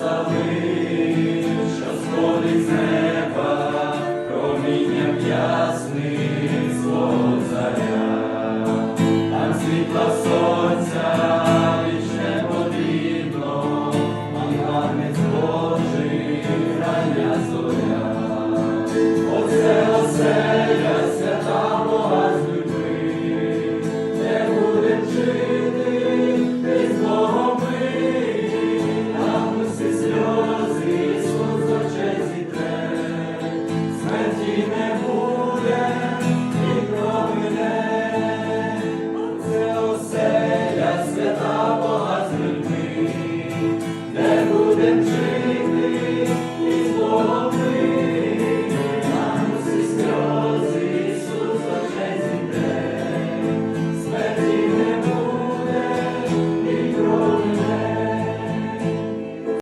Слави, що сходить неба, промінням ясний свого там світла сонця. been